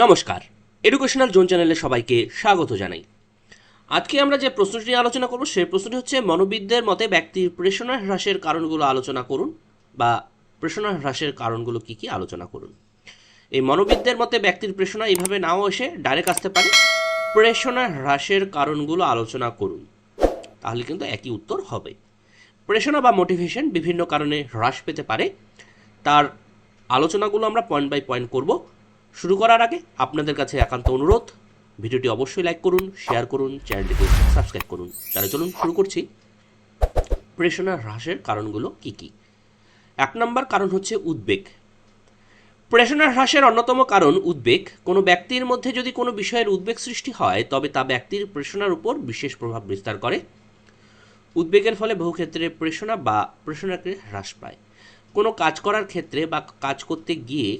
নমস্কার। Educational zone চ্যানেলে সবাইকে স্বাগত জানাই। আজকে আমরা যে প্রশ্নটি নিয়ে আলোচনা করব, সেই প্রশ্নটি হচ্ছে, মনোবিদদের মতে ব্যক্তির প্রেষণা হ্রাসের কারণগুলো আলোচনা করুন বা প্রেষণা হ্রাসের কারণগুলো কি কি আলোচনা করুন। এই মনোবিদদের মতে ব্যক্তির প্রেষণা এইভাবে নাও এসে ডাইরেক্ট আসতে পারে। প্রেষণা হ্রাসের কারণগুলো আলোচনা করুন। তাহলে কিন্তু একই উত্তর হবে। প্রেষণা বা মোটিভেশন বিভিন্ন কারণে হ্রাস পেতে পারে। তার আলোচনাগুলো আমরা পয়েন্ট বাই পয়েন্ট করব। শুরু করার আগে আপনাদের কাছে একান্ত অনুরোধ। ভিডিওটি অবশ্যই লাইক করুন, শেয়ার করুন, চ্যানেলটিকে সাবস্ক্রাইব করুন। তাহলে চলুন শুরু করছি। প্রেষণা হ্রাসের কারণগুলো কি কি? এক নম্বর কারণ হচ্ছে উদ্বেগ। প্রেষণা হ্রাসের অন্যতম কারণ উদ্বেগ। কোনো ব্যক্তির মধ্যে যদি কোনো বিষয়ের উদ্বেগ সৃষ্টি হয়, তবে তা ব্যক্তির প্রেষণার উপর বিশেষ প্রভাব বিস্তার করে। উদ্বেগের ফলে বহু ক্ষেত্রে প্রেষণা বা প্রেষণাকে হ্রাস পায়। কোনো কাজ করার ক্ষেত্রে বা কাজ করতে গিয়ে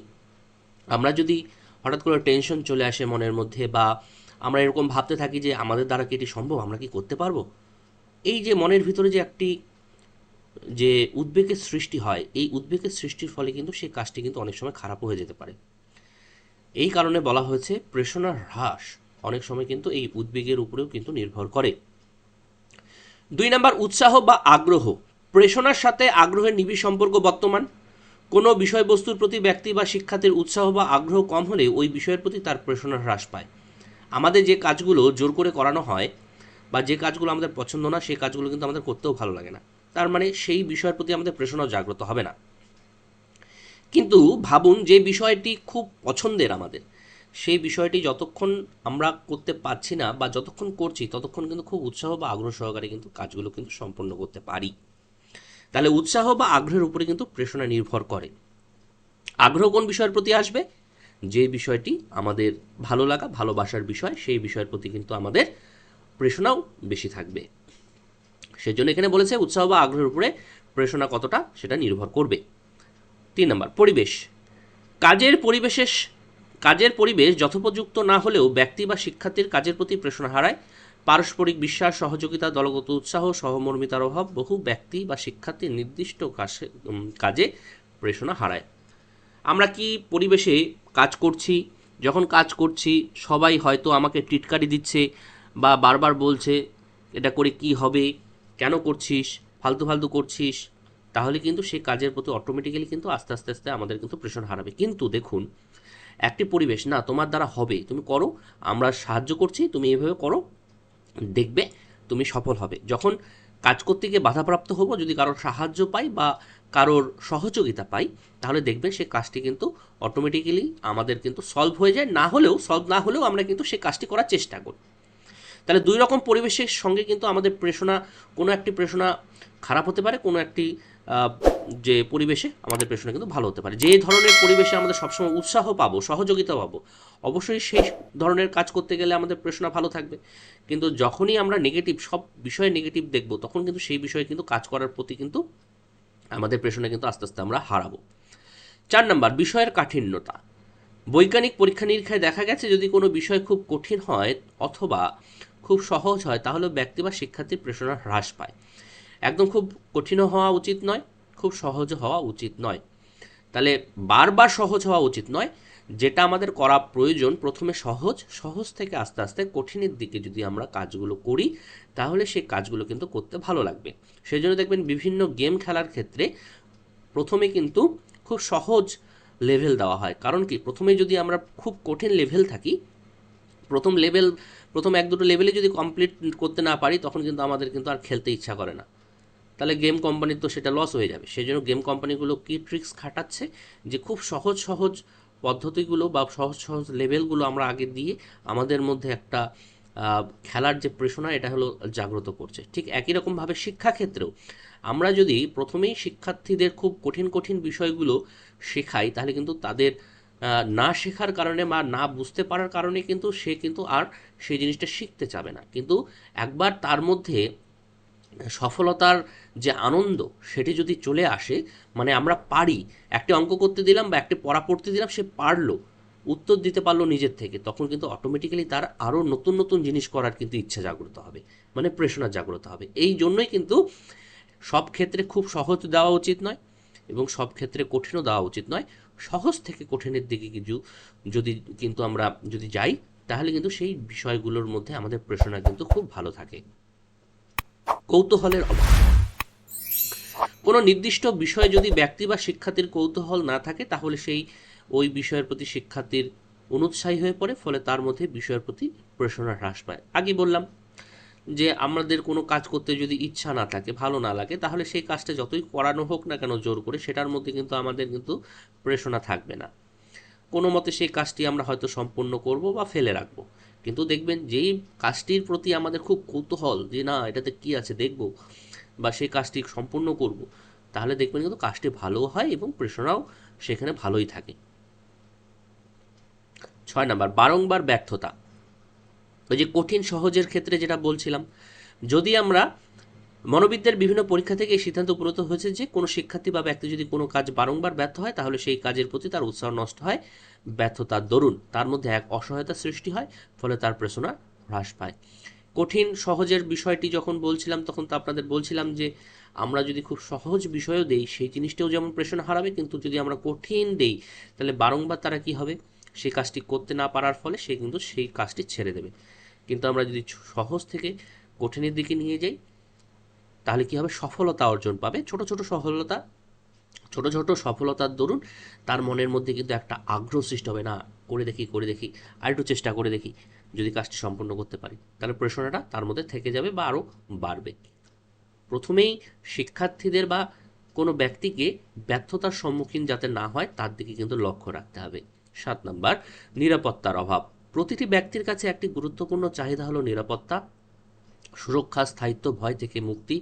আমরা যদি হঠাৎ করে টেনশন চলে আসে মনের মধ্যে বা আমরা এরকম ভাবতে থাকি যে আমাদের দ্বারা কি এটি সম্ভব? আমরা কি করতে পারব? এই যে মনের ভিতরে যে একটি, যে উদ্বেগের সৃষ্টি হয়, এই উদ্বেগের সৃষ্টির ফলে কিন্তু সেই কাজটি কিন্তু অনেক সময় খারাপও হয়ে যেতে পারে। এই কারণে বলা হয়েছে প্রেষণার হ্রাস অনেক সময় কিন্তু এই উদ্বেগের উপরেও কিন্তু নির্ভর করে। দুই নাম্বার, উৎসাহ বা আগ্রহ। প্রেষণার সাথে আগ্রহের নিবিড় সম্পর্ক বর্তমান। কোনো বিষয়বস্তুর প্রতি ব্যক্তি বা শিক্ষার্থীর উৎসাহ বা আগ্রহ কম হলে ওই বিষয়ের প্রতি তার প্রেষণা হ্রাস পায়। আমাদের যে কাজগুলো জোর করে করানো হয় বা যে কাজগুলো আমাদের পছন্দ না, সেই কাজগুলো কিন্তু আমাদের করতেও ভালো লাগে না। তার মানে সেই বিষয়ের প্রতি আমাদের প্রেষণাও জাগ্রত হবে না। কিন্তু ভাবুন যে বিষয়টি খুব পছন্দের আমাদের, সেই বিষয়টি যতক্ষণ আমরা করতে পারছি না বা যতক্ষণ করছি, ততক্ষণ কিন্তু খুব উৎসাহ বা আগ্রহ সহকারে কিন্তু কাজগুলো কিন্তু সম্পন্ন করতে পারি। তাহলে উৎসাহ বা আগ্রহের উপরে কিন্তু প্রেষণা নির্ভর করে। আগ্রহ কোন বিষয়ের প্রতি আসবে? যে বিষয়টি আমাদের ভালো লাগা, ভালোবাসার বিষয়, সেই বিষয়ের প্রতি কিন্তু আমাদের প্রেষণাও বেশি থাকবে। সেজন্য এখানে বলেছে উৎসাহ বা আগ্রহের উপরে প্রেষণা কতটা সেটা নির্ভর করবে। তিন নম্বর, পরিবেশ। কাজের পরিবেশের কাজের পরিবেশ যথোপযুক্ত না হলেও ব্যক্তি বা শিক্ষার্থীর কাজের প্রতি প্রেষণা হারায়। পারস্পরিক বিশ্বাস, সহযোগিতা, দলগত উৎসাহ, সহমর্মিতার অভাব বহু ব্যক্তি বা শিক্ষার্থীর নির্দিষ্ট কাজে প্রেষণা হারায়। আমরা কি পরিবেশে কাজ করছি? যখন কাজ করছি, সবাই হয়তো আমাকে টিটকারি দিচ্ছে বা বারবার বলছে, এটা করে কি হবে? কেন করছিস? ফালতু ফালতু করছিস? তাহলে কিন্তু সেই কাজের প্রতি অটোমেটিক্যালি কিন্তু আস্তে আস্তে আস্তে আমাদের কিন্তু প্রেশন হারাবে। কিন্তু দেখুন একটি পরিবেশ, না, তোমার দ্বারা হবে, তুমি করো, আমরা সাহায্য করছি, তুমি এভাবে করো, দেখবে তুমি সফল হবে। যখন কাজ করতে গিয়ে বাধাপ্রাপ্ত হব, যদি কারোর সাহায্য পাই বা কারোর সহযোগিতা পাই, তাহলে দেখবেন সে কাজটি কিন্তু অটোমেটিক্যালি আমাদের কিন্তু সলভ হয়ে যায়, না হলেও সলভ না হলেও আমরা কিন্তু সে কাজটি করার চেষ্টা করি। তাহলে দুই রকম পরিবেশের সঙ্গে কিন্তু আমাদের প্রেষণা, কোনো একটি প্রেষণা খারাপ হতে পারে, কোনো একটি যে পরিবেশে আমাদের প্রেষণা কিন্তু ভালো হতে পারে। যে ধরনের পরিবেশে আমাদের সবসময় উৎসাহ পাবো, সহযোগিতা পাবো, অবশ্যই সেই ধরনের কাজ করতে গেলে আমাদের প্রেষণা ভালো থাকবে। কিন্তু যখনই আমরা নেগেটিভ সব বিষয়ে নেগেটিভ দেখব, তখন কিন্তু সেই বিষয়ে কিন্তু কাজ করার প্রতি কিন্তু আমাদের প্রেষণা কিন্তু আস্তে আস্তে আমরা হারাবো। চার নাম্বার, বিষয়ের কাঠিন্যতা। বৈজ্ঞানিক পরীক্ষা নিরীক্ষায় দেখা গেছে, যদি কোনো বিষয় খুব কঠিন হয় অথবা খুব সহজ হয়, তাহলে ব্যক্তি বা শিক্ষার্থীর প্রেষণা হ্রাস পায়। একদম খুব কঠিনও হওয়া উচিত নয়, খুব সহজ হওয়া উচিত নয়। তাহলে বারবার সহজ হওয়া উচিত নয়, যেটা আমাদের করা প্রয়োজন প্রথমে সহজ সহজ থেকে আস্তে আস্তে কঠিনের দিকে যদি আমরা কাজগুলো করি, তাহলে সেই কাজগুলো কিন্তু করতে ভালো লাগবে। সেই জন্য দেখবেন বিভিন্ন গেম খেলার ক্ষেত্রে প্রথমে কিন্তু খুব সহজ লেভেল দেওয়া হয়। কারণ কি? প্রথমে যদি আমরা খুব কঠিন লেভেল থাকি, প্রথম লেভেল প্রথম এক দুটো লেভেলে যদি কমপ্লিট করতে না পারি, তখন কিন্তু আমাদের কিন্তু আর খেলতে ইচ্ছা করে না। তাহলে গেম কোম্পানির তো সেটা লস হয়ে যাবে। সেই জন্য গেম কোম্পানিগুলো কী ট্রিক্স খাটাচ্ছে? যে খুব সহজ সহজ পদ্ধতিগুলো বা সহজ সহজ লেভেলগুলো আমরা আগে দিয়ে আমাদের মধ্যে একটা খেলার যে প্রেষণা এটা হলো জাগ্রত করছে। ঠিক একই রকমভাবে শিক্ষাক্ষেত্রেও আমরা যদি প্রথমেই শিক্ষার্থীদের খুব কঠিন কঠিন বিষয়গুলো শেখাই, তাহলে কিন্তু তাদের না শেখার কারণে বা না বুঝতে পারার কারণে কিন্তু সে কিন্তু আর সেই জিনিসটা শিখতে চাবে না। কিন্তু একবার তার মধ্যে সফলতার যে আনন্দ সেটি যদি চলে আসে মানে আমরা পারি, একটি অঙ্ক করতে দিলাম বা একটি পড়া পড়তে দিলাম, সে পারল, উত্তর দিতে পারল নিজের থেকে, তখন কিন্তু অটোমেটিক্যালি তার আরও নতুন নতুন জিনিস করার কিন্তু ইচ্ছা জাগ্রত হবে মানে প্রেষণা জাগ্রত হবে। এই জন্যই কিন্তু সব ক্ষেত্রে খুব সহজ দেওয়া উচিত নয় এবং সব ক্ষেত্রে কঠিনও দেওয়া উচিত নয়। সহজ থেকে কঠিনের দিকে কিছু যদি কিন্তু আমরা যদি যাই, তাহলে কিন্তু সেই বিষয়গুলোর মধ্যে আমাদের প্রেরণা কিন্তু খুব ভালো থাকে। কৌতূহলের অভাব। কোনো নির্দিষ্ট বিষয়ে যদি ব্যক্তি বা শিক্ষার্থীর কৌতূহল না থাকে, তাহলে সেই ওই বিষয়ের প্রতি শিক্ষার্থীর অনুৎসাহী হয়ে পড়ে, ফলে তার মধ্যে বিষয়ের প্রতি প্রেরণা হ্রাস পায়। আগে বললাম যে, আমাদের কোনো কাজ করতে যদি ইচ্ছা না থাকে, ভালো না লাগে, তাহলে সেই কাজটা যতই করানো হোক না কেন জোর করে, সেটার মধ্যে কিন্তু আমাদের কিন্তু প্রেরণা থাকবে না। কোনো মতে সেই কাজটি আমরা হয়তো সম্পূর্ণ করব বা ফেলে রাখব। কিন্তু দেখবেন যেই কাজটির প্রতি আমাদের খুব কৌতূহল যে না, এটাতে কি আছে দেখব বা সেই কাজটি সম্পূর্ণ করব, তাহলে দেখবেন কিন্তু কাজটি ভালো হয় এবং প্রেরণাও সেখানে ভালোই থাকে। ছয় নাম্বার, বারংবার ব্যর্থতা। ওই যে কঠিন সহজের ক্ষেত্রে যেটা বলছিলাম, যদি আমরা মনোবিদ্যার বিভিন্ন পরীক্ষা থেকে এই সিদ্ধান্ত উপনীত হয়েছে যে কোনো শিক্ষার্থী বা ব্যক্তি যদি কোনো কাজ বারংবার ব্যর্থ হয়, তাহলে সেই কাজের প্রতি তার উৎসাহ নষ্ট হয়, ব্যর্থতার দরুন। তার মধ্যে এক অসহায়তা সৃষ্টি হয়, ফলে তার প্রেরণা হ্রাস পায়। কঠিন, সহজের বিষয়টি যখন বলছিলাম, তখন তো আপনাদের বলছিলাম যে আমরা যদি খুব সহজ বিষয়ও দেই, সেই জিনিসটাও যেমন প্রেরণা হারাবে, কিন্তু যদি আমরা কঠিন দেই, তাহলে বারংবার তারা কি হবে? সেই কাজটি করতে না পারার ফলে সে কিন্তু সেই কাজটি ছেড়ে দেবে। কিন্তু আমরা যদি সহজ থেকে কঠিনের দিকে নিয়ে যাই তাহলে কি হবে? সফলতা অর্জন পাবে। ছোট ছোট সফলতা, ছোট ছোট সফলতার দরুন তার মনের মধ্যে কিন্তু একটা আগ্রহ সৃষ্টি হবে। না, করে দেখি করে দেখি, আর একটু চেষ্টা করে দেখি, যদি কাজটি সম্পূর্ণ করতে পারি। তাহলে প্রেরণাটা তার মধ্যে থেকে যাবে বা আরও বাড়বে। প্রথমেই শিক্ষার্থীদের বা কোনো ব্যক্তিকে ব্যর্থতার সম্মুখীন যাতে না হয়, তার দিকে কিন্তু লক্ষ্য রাখতে হবে। সাত নম্বর, নিরাপত্তার অভাব। প্রতিটি ব্যক্তির কাছে একটি গুরুত্বপূর্ণ চাহিদা হলো নিরাপত্তা। সুরক্ষা, স্থায়িত্ব, ভয় থেকে মুক্তি,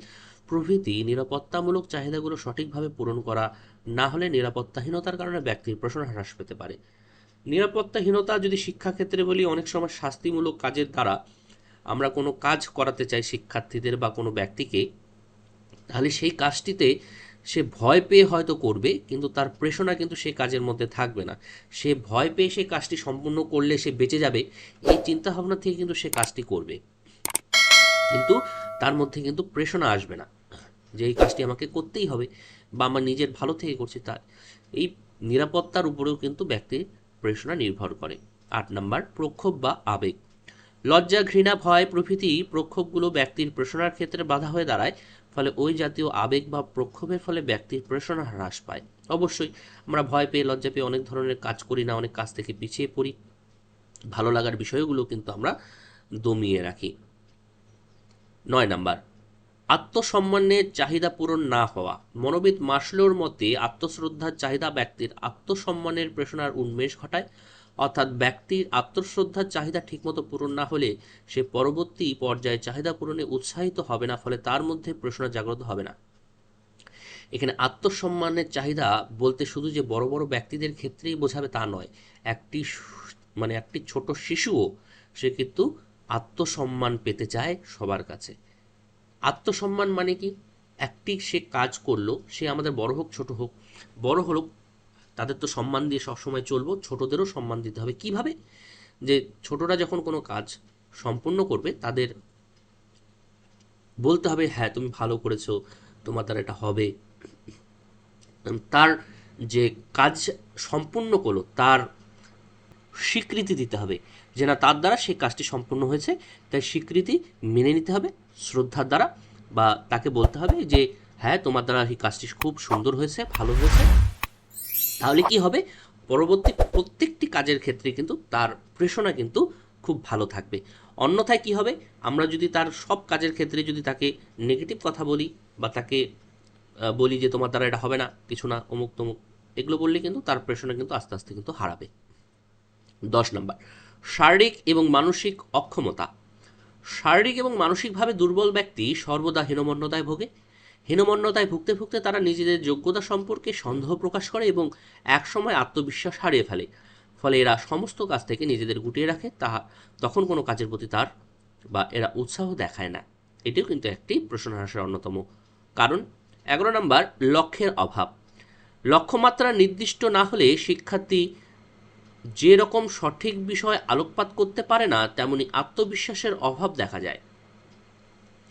প্রভৃতি নিরাপত্তামূলক চাহিদাগুলো সঠিকভাবে পূরণ করা, না হলে নিরাপত্তাহীনতার কারণে ব্যক্তির প্রশ্ন হ্রাস পেতে পারে। নিরাপত্তাহীনতা যদি শিক্ষাক্ষেত্রে বলি, অনেক সময় শাস্তিমূলক কাজের দ্বারা আমরা কোনো কাজ করাতে চাই শিক্ষার্থীদের বা কোনো ব্যক্তিকে, তাহলে সেই কাজটিতে সে ভয় পেয়ে হয়তো করবে, কিন্তু তার প্রেষণা কিন্তু সেই কাজের মধ্যে থাকবে না। সে ভয় পেয়ে সেই কাজটি সম্পূর্ণ করলে সে বেঁচে যাবে, এই চিন্তাভাবনা থেকে কিন্তু সে কাজটি করবে। কিন্তু তার মধ্যে কিন্তু প্রেষণা আসবে না। যে এই কাজটি আমাকে করতেই হবে বা আমার নিজের ভালো থেকে করছি তার এই নিরাপত্তার উপরেও কিন্তু ব্যক্তির প্রেষণা নির্ভর করে। আট নাম্বার, প্রক্ষোভ বা আবেগ। লজ্জা, ঘৃণা, ভয় প্রভৃতি প্রক্ষোভগুলো ব্যক্তির প্রেষণার ক্ষেত্রে বাধা হয়ে দাঁড়ায়, ফলে ওই জাতীয় আবেগ বা প্রক্ষোভের ফলে ব্যক্তির প্রেষণা হ্রাস পায়। অবশ্যই, আমরা ভয় পেয়ে, লজ্জা পেয়ে অনেক ধরনের কাজ করি না, অনেক কাজ থেকে পিছিয়ে পড়ি। ভালো লাগার বিষয়গুলো কিন্তু আমরা দমিয়ে রাখি। নয় নাম্বার। আত্মসম্মানের চাহিদা পূরণ না হওয়া। মনোবিদ মাসলোর মতে আত্মশ্রদ্ধার চাহিদা ব্যক্তির আত্মসম্মানের প্রেষণার উন্মেষ ঘটায়, অর্থাৎ ব্যক্তির আত্মশ্রদ্ধার চাহিদা ঠিকমতো পূরণ না হলে সে পরবর্তী পর্যায়ে চাহিদা পূরণে উৎসাহিত হবে না, ফলে তার মধ্যে প্রেষণা জাগ্রত হবে না। এখানে আত্মসম্মানের চাহিদা বলতে শুধু যে বড় বড় ব্যক্তিদের ক্ষেত্রেই বোঝাবে তা নয়। একটি মানে একটি ছোট শিশুও সে কিন্তু আত্মসম্মান পেতে চায় সবার কাছে। আত্মসম্মান মানে কি? একটি সে কাজ করল, সে আমাদের বড় হোক, ছোট হোক, বড় হলো তাদের তো সম্মান দিয়ে সবসময় চলবো, ছোটদেরও সম্মান দিতে হবে। কীভাবে? যে ছোটরা যখন কোনো কাজ সম্পূর্ণ করবে, তাদের বলতে হবে হ্যাঁ তুমি ভালো করেছ, তোমার দ্বারা এটা হবে। তার যে কাজ সম্পূর্ণ করল, তার স্বীকৃতি দিতে হবে। যে না তার দ্বারা সেই কাজটি সম্পূর্ণ হয়েছে, তাই স্বীকৃতি মেনে নিতে হবে, শ্রদ্ধার দ্বারা, বা তাকে বলতে হবে যে হ্যাঁ তোমার দ্বারা এই কাজটি খুব সুন্দর হয়েছে, ভালো হয়েছে। তাহলে কি হবে? পরবর্তী প্রত্যেকটি কাজের ক্ষেত্রে কিন্তু তার প্রেষণা কিন্তু খুব ভালো থাকবে। অন্যথায় কি হবে? আমরা যদি তার সব কাজের ক্ষেত্রে যদি তাকে নেগেটিভ কথা বলি, বা তাকে বলি যে, তোমার দ্বারা এটা হবে না, কিছু না অমুক তমুক এগুলো বললে কিন্তু তার প্রেষণা কিন্তু আস্তে আস্তে কিন্তু হারাবে। দশ নম্বর শারীরিক এবং মানসিক অক্ষমতা। শারীরিক এবং মানসিকভাবে দুর্বল ব্যক্তি সর্বদা হীনমন্যতায় ভোগে। হীনমন্যতায় ভুগতে ভুগতে তারা নিজেদের যোগ্যতা সম্পর্কে সন্দেহ প্রকাশ করে এবং একসময় আত্মবিশ্বাস হারিয়ে ফেলে। ফলে এরা সমস্ত কাজ থেকে নিজেদের গুটিয়ে রাখে তাহা তখন কোনো কাজের প্রতি তার বা এরা উৎসাহ দেখায় না। এটিও কিন্তু একটি প্রশ্ন হ্রাসের অন্যতম কারণ। এগারো নম্বর, লক্ষ্যের অভাব। লক্ষ্যমাত্রা নির্দিষ্ট না হলে শিক্ষার্থী যে রকম সঠিক বিষয় আলোকপাত করতে পারে না, তেমনি আত্মবিশ্বাসের অভাব দেখা যায়।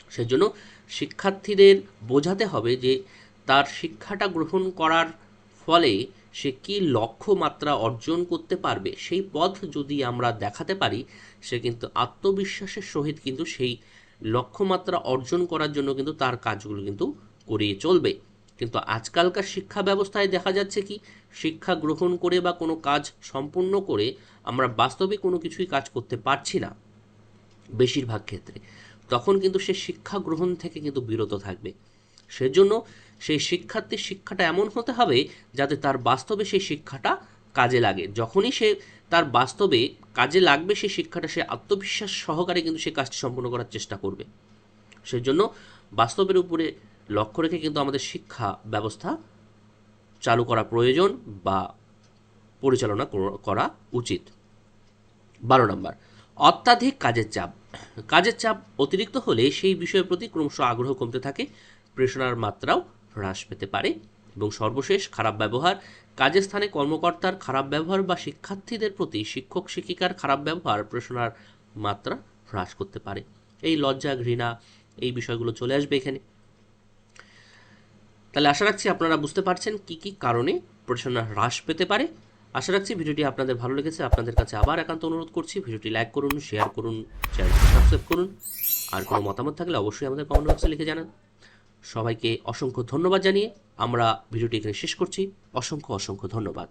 সেজন্য শিক্ষার্থীদের বোঝাতে হবে যে তার শিক্ষাটা গ্রহণ করার ফলে সে কি লক্ষ্যমাত্রা অর্জন করতে পারবে, সেই পথ যদি আমরা দেখাতে পারি, সে কিন্তু আত্মবিশ্বাসের সহিত কিন্তু সেই লক্ষ্যমাত্রা অর্জন করার জন্য কিন্তু তার কাজগুলো কিন্তু করিয়ে চলবে। কিন্তু আজকালকার শিক্ষা ব্যবস্থায় দেখা যাচ্ছে কি শিক্ষা গ্রহণ করে বা কোনো কাজ সম্পূর্ণ করে আমরা বাস্তবে কোনো কিছুই কাজ করতে পারছি না, বেশিরভাগ ক্ষেত্রে। তখন কিন্তু সে শিক্ষা গ্রহণ থেকে কিন্তু বিরত থাকবে। সেজন্য সেই শিক্ষার্থীর শিক্ষাটা এমন হতে হবে যাতে তার বাস্তবে সেই শিক্ষাটা কাজে লাগে। যখনই সে তার বাস্তবে কাজে লাগবে, সেই শিক্ষাটা সে আত্মবিশ্বাস সহকারে কিন্তু সে কাজটি সম্পূর্ণ করার চেষ্টা করবে। সেজন্য বাস্তবের উপরে লক্ষ্য রেখে কিন্তু আমাদের শিক্ষা ব্যবস্থা চালু করা প্রয়োজন বা পরিচালনা কর- উচিত। বারো নম্বর, অত্যাধিক কাজের চাপ। কাজের চাপ অতিরিক্ত হলে সেই বিষয়ের প্রতি ক্রমশ আগ্রহ কমতে থাকে প্রেষণার মাত্রাও হ্রাস পেতে পারে এবং সর্বশেষ খারাপ ব্যবহার, কাজের স্থানে কর্মকর্তার খারাপ ব্যবহার বা শিক্ষার্থীদের প্রতি শিক্ষক শিক্ষিকার খারাপ ব্যবহার প্রেষণার মাত্রা হ্রাস করতে পারে। এই লজ্জা, ঘৃণা, এই বিষয়গুলো চলে আসবে এখানে। তাহলে আশা রাখছি আপনারা বুঝতে পারছেন কি কি কারণে প্রেষণা হ্রাস পেতে পারে। আশা রাখছি ভিডিওটি আপনাদের ভালো লেগেছে, আপনাদের কাছে আবার একান্ত অনুরোধ করছি, ভিডিওটি লাইক করুন, শেয়ার করুন চ্যানেলটি সাবস্ক্রাইব করুন। আর কোনো মতামত থাকলে অবশ্যই আমাদের কমেন্ট বক্সে লিখে জানান। সবাইকে অসংখ্য ধন্যবাদ জানিয়ে আমরা ভিডিওটি এখানে শেষ করছি। অসংখ্য অসংখ্য ধন্যবাদ।